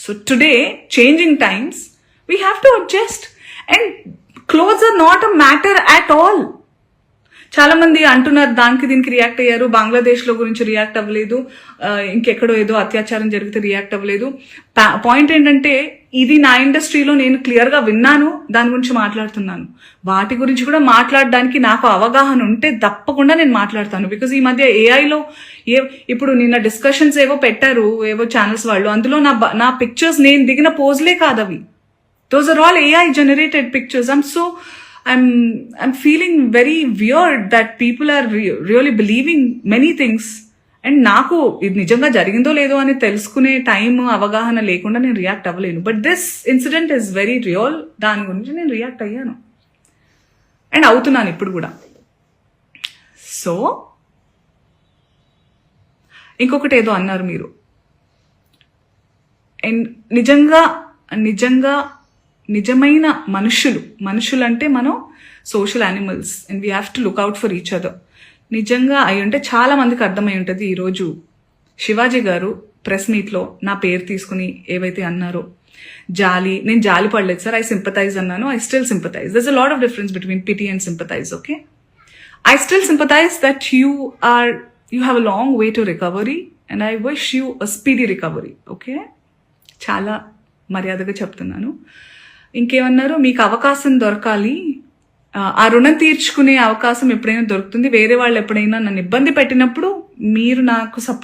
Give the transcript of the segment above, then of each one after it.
So today, changing times, we have to adjust and clothes are not a matter at all. చాలా మంది అంటున్నారు దానికి దీనికి react అయ్యారు. బంగ్లాదేశ్లో గురించి రియాక్ట్ అవ్వలేదు. ఇంకెక్కడో ఏదో అత్యాచారం జరిగితే రియాక్ట్ అవ్వలేదు. పాయింట్ ఏంటంటే ఇది నా ఇండస్ట్రీలో నేను క్లియర్గా విన్నాను. దాని గురించి మాట్లాడుతున్నాను. వాటి గురించి కూడా మాట్లాడడానికి నాకు అవగాహన ఉంటే తప్పకుండా నేను మాట్లాడతాను. బికాజ్ ఈ మధ్య ఏఐలో ఏ ఇప్పుడు నిన్న డిస్కషన్స్ ఏవో పెట్టారు ఏవో ఛానల్స్ వాళ్ళు. అందులో నా నా పిక్చర్స్ నేను దిగిన పోజ్లే కాదు అవి those are all AI generated pictures I'm so I'm I'm feeling very weird that people are re- really believing many things. And నాకు ఇది నిజంగా జరిగిందో లేదో అని తెలుసుకునే టైం అవగాహన లేకుండా నేను react అవ్వలేను. But this incident is very real దాని గురించి నేను రియాక్ట్ అయ్యాను. అండ్ అవుతున్నాను ఇప్పుడు కూడా. సో ఇంకొకటి ఏదో అన్నారు మీరు. అండ్ నిజంగా నిజంగా నిజమైన మనుషులు. మనుషులు అంటే మనం social animals and we have to look out for each other నిజంగా అయి ఉంటే చాలా మందికి అర్థమై ఉంటుంది ఈరోజు శివాజీ గారు ప్రెస్ మీట్లో నా పేరు తీసుకుని ఏవైతే అన్నారో జాలి నేను జాలి పడలేదు సార్ ఐ సింపతైజ్ అన్నాను I still sympathise there's a lot of difference between pity and sympathise okay I still sympathise that you are you have a long way to recovery and I wish you a speedy recovery okay చాలా మర్యాదగా చెప్తున్నాను. ఇంకేమన్నారు? మీకు అవకాశం దొరకాలి. ఆ, రుణం తీర్చుకునే అవకాశం ఎప్పుడైనా దొరుకుతుంది. వేరే వాళ్ళు ఎప్పుడైనా నన్ను ఇబ్బంది పెట్టినప్పుడు మీరు నాకు సప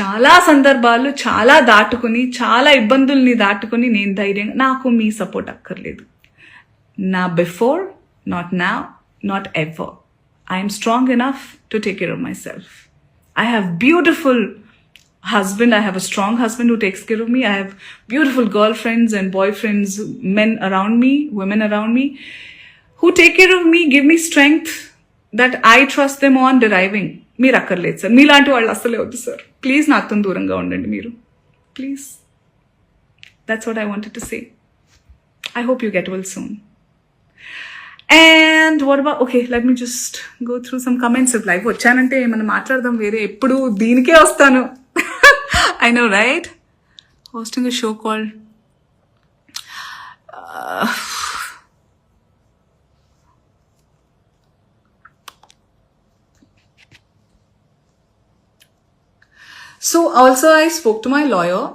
చాలా సందర్భాలు చాలా దాటుకుని చాలా ఇబ్బందుల్ని దాటుకుని నేను ధైర్యంగా నాకు మీ సపోర్ట్ అక్కర్లేదు. నా బిఫోర్ నాట్ నా not ever. I'm strong enough to take care of myself. I have beautiful husband i have a strong husband who takes care of me i have beautiful girlfriends and boyfriends men around me women around me who take care of me give me strength that i trust them on deriving మీరు అక్కర్లేదు sir మీలాంటి వాళ్ళు అస్సలే వద్దు sir please నాతో దూరంగా ఉండండి మీరు please that's what I wanted to say I hope you get well soon and what about okay let me just go through some comments if live వచ్చానంటే మనం మాట్లాడదాం వేరే ఎప్పుడు దీనికే వస్తాను I know, right? Hosting a show called. Uh, so also I spoke to my lawyer